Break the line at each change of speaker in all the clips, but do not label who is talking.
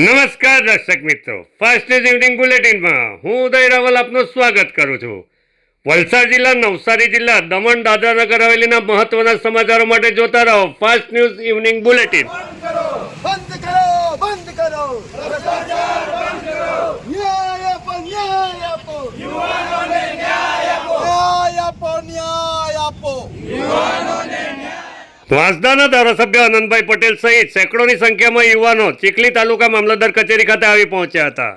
નમસ્કાર દર્શક મિત્રો. ફાસ્ટ ન્યૂઝ ઇવનિંગ બુલેટિનમાં હું ઉદય રાવલ આપનું સ્વાગત કરું છું. વલસાડ જિલ્લા, નવસારી જિલ્લા, દમણ દાદરાનગર હવેલીના મહત્વના સમાચારો માટે જોતા રહો ફાસ્ટ ન્યૂઝ ઇવનિંગ બુલેટિન
બંધ કરો બંધ કરો ન્યાય આપો ન્યાય આપો ન્યાય આપો ન્યાય આપો
વાંસદાના ધારાસભ્ય આનંદભાઈ પટેલ સહિત સેંકડોની સંખ્યામાં યુવાનો ચીખલી તાલુકા મામલતદાર કચેરી ખાતે આવી પહોંચ્યા હતા.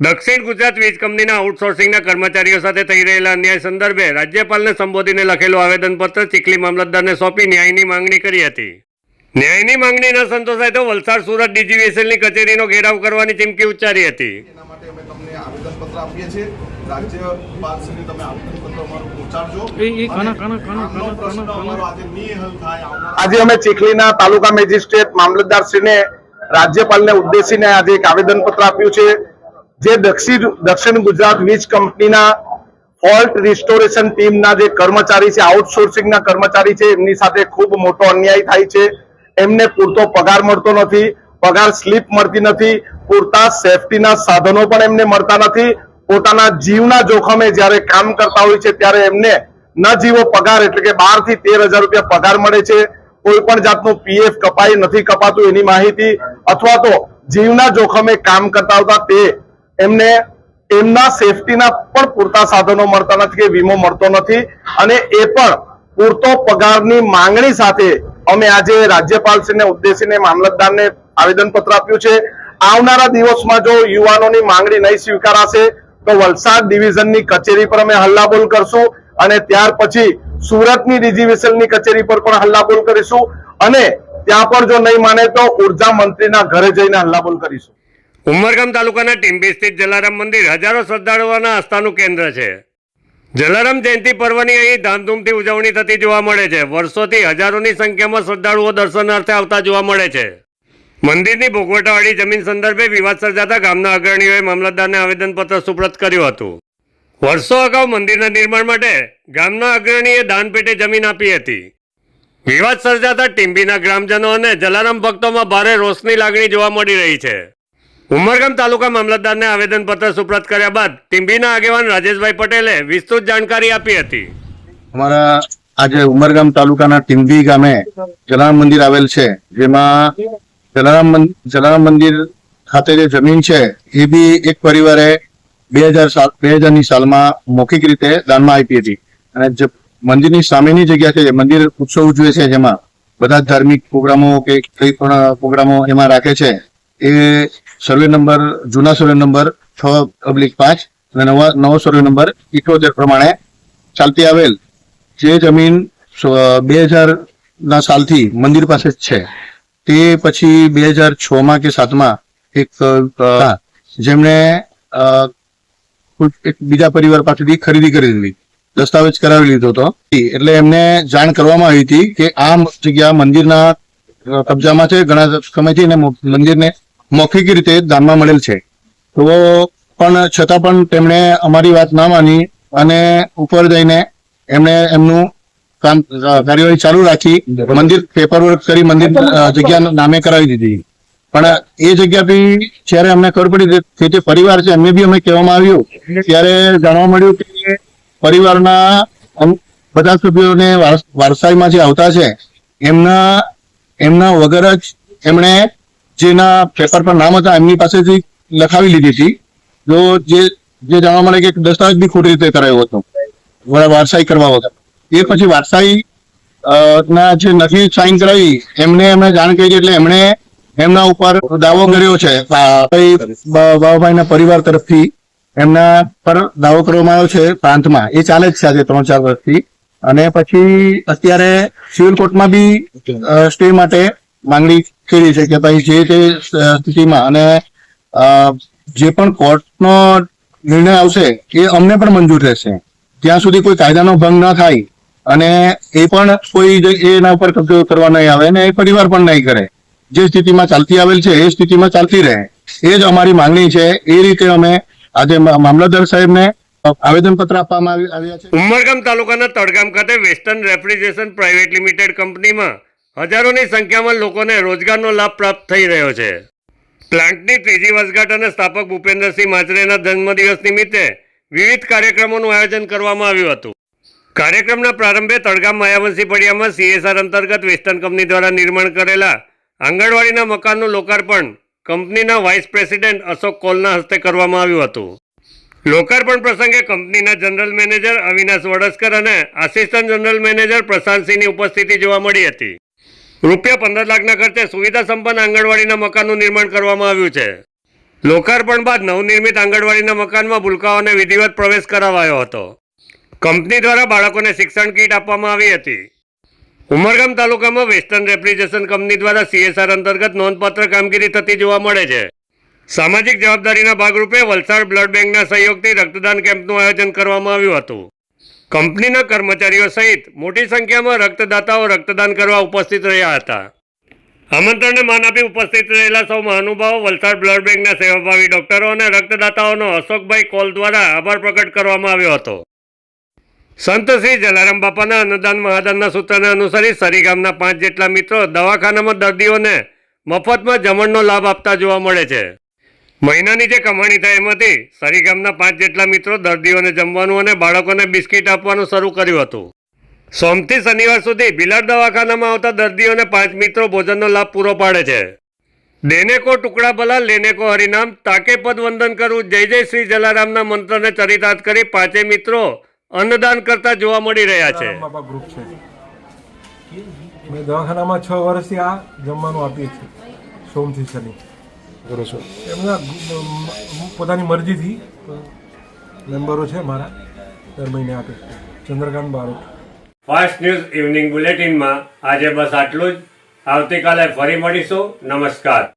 દક્ષિણ ગુજરાત વીજ કંપનીના આઉટસોર્સિંગના કર્મચારીઓ સાથે થઈ રહેલા અન્યાય સંદર્ભે રાજ્યપાલને સંબોધીને લખેલું આવેદનપત્ર ચીખલી મામલતદારને સોંપી ન્યાયની માંગણી કરી હતી. ન્યાયની માંગણી ન સંતોષાય તો વલસાડ સુરત ડીજીવીએસએલની કચેરીનો ઘેરાવ કરવાની ચીમકી ઉચ્ચારી હતી.
માટે અમે તમને આવેદનપત્ર આપીએ છીએ. તમે આવેદનપત્ર અમારું પહોંચાડજો. આજે
અમે ચીખલીના તાલુકા મેજિસ્ટ્રેટ મામલતદારશ્રીને રાજ્યપાલને ઉદ્દેશીને આજે એક આવેદનપત્ર આપ્યું છે જે દક્ષિણ દક્ષિણ ગુજરાત વીજ કંપનીના ફોલ્ટ રિસ્ટોરેશન ટીમના જે કર્મચારી છે આઉટસોર્સિંગના કર્મચારી છે એમની સાથે ખૂબ મોટો અન્યાય થાય છે. એમને પૂરતો પગાર મળતો નથી. પગાર સ્લીપ મળતી નથી, પૂરતા સેફટીના સાધનો પણ એમને મળતા નથી. પોતાના જીવના જોખમે જ્યારે કામ કરતા હોય છે, ત્યારે એમને ન જીવો પગાર, એટલે કે બારથી તેર હજાર રૂપિયા પગાર મળે છે. કોઈ પણ જાતનું પીએફ કપાઈ નથી કપાતું એની માહિતી, અથવા તો જીવના જોખમે કામ કરતા હતા તે એમને એમના સેફટીના પણ પૂરતા સાધનો મળતા નથી કે વીમો મળતો નથી. અને એ પણ પૂરતો પગારની માંગણી સાથે અમે આજે રાજ્યપાલશ્રીને ઉદ્દેશીને મામલતદારને આવેદનપત્ર આપ્યું છે. આવનારા દિવસમાં જો યુવાનોની માંગણી નહીં સ્વીકારાશે, તો વલસાડ ડિવિઝનની કચેરી પર અમે હલ્લાબોલ કરશું અને ત્યાર પછી સુરતની ડિવિઝનની કચેરી પર પણ હલ્લાબોલ કરીશું અને ત્યાં પણ જો નહીં માને તો ઊર્જા મંત્રીના ઘરે જઈને હલ્લાબોલ કરીશું.
ઉમરગામ તાલુકાના ટીમ્બી સ્થિત જલારામ મંદિર હજારો શ્રદ્ધાળુઓના આસ્થાનું કેન્દ્ર છે. જલારામ જયંતિ પર્વની અહીં ધામધૂમથી ઉજવણી થતી જોવા મળે છે. વર્ષોથી હજારોની સંખ્યામાં શ્રદ્ધાળુઓ દર્શનાર્થે આવતા જોવા મળે છે. મંદિરની ભોગવટાવાળી જમીન સંદર્ભે વિવાદ સર્જાતા ગામના અગ્રણીઓએ મામલતદારને આવેદનપત્ર સુપ્રત કર્યું હતું. વર્ષો અગાઉ મંદિરના નિર્માણ માટે ગામના અગ્રણીએ દાનપેટે જમીન આપી હતી. વિવાદ સર્જાતા ટીમ્બીના ગ્રામજનો અને જલારામ ભક્તોમાં ભારે રોષની લાગણી જોવા મળી રહી છે. ઉમરગામ તાલુકા મામલતદારને આવેદનપત્ર સુપ્રત કર્યા બાદ ટીમ્બીના આગેવાન રાજેશભાઈ પટેલે વિસ્તૃત જાણકારી આપી હતી.
અમારા આજે ઉમરગામ તાલુકાના ટીમ્બી ગામે જલારામ મંદિર આવેલ છે, જેમાં જલારામ જલારામ મંદિર ખાતે જે જમીન છે, એ બી એક પરિવારે બે હજાર સાલ, બે હજારની સાલમાં મૌખિક રીતે દાનમાં આપી હતી. અને મંદિરની સામેની જગ્યા છે મંદિર ઉત્સવ ઉજવે છે, જેમાં બધા ધાર્મિક પ્રોગ્રામો કે કઈ પણ પ્રોગ્રામો એમાં રાખે છે, એ સર્વે નંબર, જૂના સર્વે નંબર છ અબ્લિક પાંચ અને નવા, નવો સર્વે નંબર ઇઠોતેર પ્રમાણે ચાલતી આવેલ. જે જમીન બે હજાર ના સાલથી મંદિર પાસે જ છે. તે પછી બે હજાર છ માં કે સાતમાં એક જેમણે એક બીજા પરિવાર પાસેથી ખરીદી કરી દીધી. દસ્તાવેજ કરાવી લીધો હતો. એટલે એમને જાણ કરવામાં આવી હતી કે આ જગ્યા મંદિરના કબજામાં છે. ઘણા સમયથી એને મંદિરને મૌખિક રીતે દાનમાં મળેલ છે. તો પણ છતાં પણ તેમણે અમારી વાત ના માની અને ઉપર જઈને એમણે એમનું કામ કાર્યવાહી ચાલુ રાખી મંદિર પેપર વર્ક કરી મંદિર જગ્યા નામે કરાવી દીધી. પણ એ જગ્યા બી જ્યારે અમને ખબર પડી કે જે પરિવાર છે એમને બી અમે કહેવામાં આવ્યું. ત્યારે જાણવા મળ્યું કે પરિવારના બધા સભ્યોને વારસાઈમાં જે આવતા છે એમના એમના વગર જ એમણે જેના પેપર પર નામ હતા એમની પાસેથી લખાવી લીધી હતી. જો જે જે જાણવા મળે કે દસ્તાવેજ બી ખોટી રીતે કરાયો હતો. વારસાઈ કરવા વગર એ પછી વારસાઈ ના જે નથી સાઈન કરાવી, એમને એમને જાણ કરી એટલે એમણે એમના ઉપર દાવો કર્યો છે. બાબાભાઈ ના પરિવાર તરફથી એમના પર દાવો કરવામાં આવ્યો છે પ્રાંતમાં. એ ચાલે જ છે આજે ત્રણ ચાર વર્ષથી. અને પછી અત્યારે સિવિલ કોર્ટમાં બી સ્ટે માટે માંગણી કરી છે કે ભાઈ જે તે સ્થિતિમાં અને જે પણ કોર્ટનો નિર્ણય આવશે એ અમને પણ મંજૂર રહેશે. ત્યાં સુધી કોઈ કાયદાનો ભંગ ન થાય. અને એ પણ કોઈ એના ઉપર કબજો કરવા નહીં આવે અને એ પરિવાર પણ નહીં કરે. જે સ્થિતિમાં ચાલતી આવેલ છે, એ સ્થિતિમાં ચાલતી રહે. એ જ અમારી માંગણી છે. એ રીતે અમે આજે મામલતદાર સાહેબને આવેદનપત્ર આપવામાં આવી- આવ્યા છે.
ઉમરગામ તાલુકાના તડગામ ખાતે વેસ્ટર્ન રેફ્રિજરેશન પ્રાઇવેટ લિમિટેડ કંપનીમાં હજારોની સંખ્યામાં લોકોને રોજગારનો લાભ પ્રાપ્ત થઈ રહ્યો છે. પ્લાન્ટની ત્રીજી વર્ષગાંઠ અને સ્થાપક ભૂપેન્દ્રસિંહ માચરેના જન્મદિવસ નિમિત્તે વિવિધ કાર્યક્રમોનું આયોજન કરવામાં આવ્યું હતું. કાર્યક્રમના પ્રારંભે તળગામ માયાવંશી પડિયામાં સીએસઆર અંતર્ગત વેસ્ટર્ન કંપની દ્વારા નિર્માણ કરેલા આંગણવાડીના મકાનનું લોકાર્પણ કંપનીના વાઇસ પ્રેસિડેન્ટ અશોક કોલના હસ્તે કરવામાં આવ્યું હતું. લોકાર્પણ પ્રસંગે કંપનીના જનરલ મેનેજર અવિનાશ વડસ્કર અને આસિસ્ટન્ટ જનરલ મેનેજર પ્રશાંતસિંહની ઉપસ્થિતિ જોવા મળી હતી. રૂપિયા પંદર લાખના ખર્ચે સુવિધા સંપન્ન આંગણવાડીના મકાનનું નિર્માણ કરવામાં આવ્યું છે. લોકાર્પણ બાદ નવનિર્મિત આંગણવાડીના મકાનમાં ભૂલકાઓને વિધિવત પ્રવેશ કરાવાયો હતો. કંપની દ્વારા બાળકોને શિક્ષણ કીટ આપવામાં આવી હતી. ઉમરગામ તાલુકામાં વેસ્ટર્ન રેફ્રિજરેશન કંપની દ્વારા સીએસઆર અંતર્ગત નોંધપાત્ર કામગીરી થતી જોવા મળે છે. સામાજિક જવાબદારીના ભાગરૂપે વલસાડ બ્લડ બેંકના સહયોગથી રક્તદાન કેમ્પનું આયોજન કરવામાં આવ્યું હતું. કંપનીના કર્મચારીઓ સહિત મોટી સંખ્યામાં રક્તદાતાઓ રક્તદાન કરવા ઉપસ્થિત રહ્યા હતા. આમંત્રણને માન આપી ઉપસ્થિત રહેલા સૌ મહાનુભાવો વલસાડ બ્લડ બેંકના સેવાભાવી ડોક્ટરો અને રક્તદાતાઓનો અશોકભાઈ કોલ દ્વારા આભાર પ્રકટ કરવામાં આવ્યો હતો. સંત શ્રી જલારામ બાપાના અન્નદાન મહાદાનના સૂત્રને અનુસરી સરી ગામના પાંચ જેટલા મિત્રો દવાખાનામાં દર્દીઓને મફતમાં જમણનો લાભ આપતા જોવા મળે છે. મહિનાની જે કમાણી થાય એમાંથી સરી ગામના પાંચ જેટલા મિત્રો દર્દીઓને જમવાનું અને બાળકોને બિસ્કિટ આપવાનું શરૂ કર્યું હતું. સોમથી શનિવાર સુધી બિલાડ દવાખાનામાં આવતા દર્દીઓને પાંચ મિત્રો ભોજનનો લાભ પૂરો પાડે છે. દેને કો ટુકડા ભલા લેને કો હરિનામ, તાકે પદ વંદન કરવું જય જય શ્રી જલારામના મંત્રને ચરિતાર્થ કરી પાંચે મિત્રો અન્નદાન કરતા જોવા મળી રહ્યા છે.
બાપા ગ્રુપ છે. મેં દવાખાનામાં છ વર્ષથી આ જમવાનું આપીએ છીએ. સોમથી શનિ. કરો છો એમના પોતાની મરજીથી મેમ્બરો છે મારા દર મહિને આપે. Chandrakant Barot.
Fast news evening બુલેટિનમાં આજે બસ આટલું જ. આવતીકાલે ફરી મળીશું. નમસ્કાર.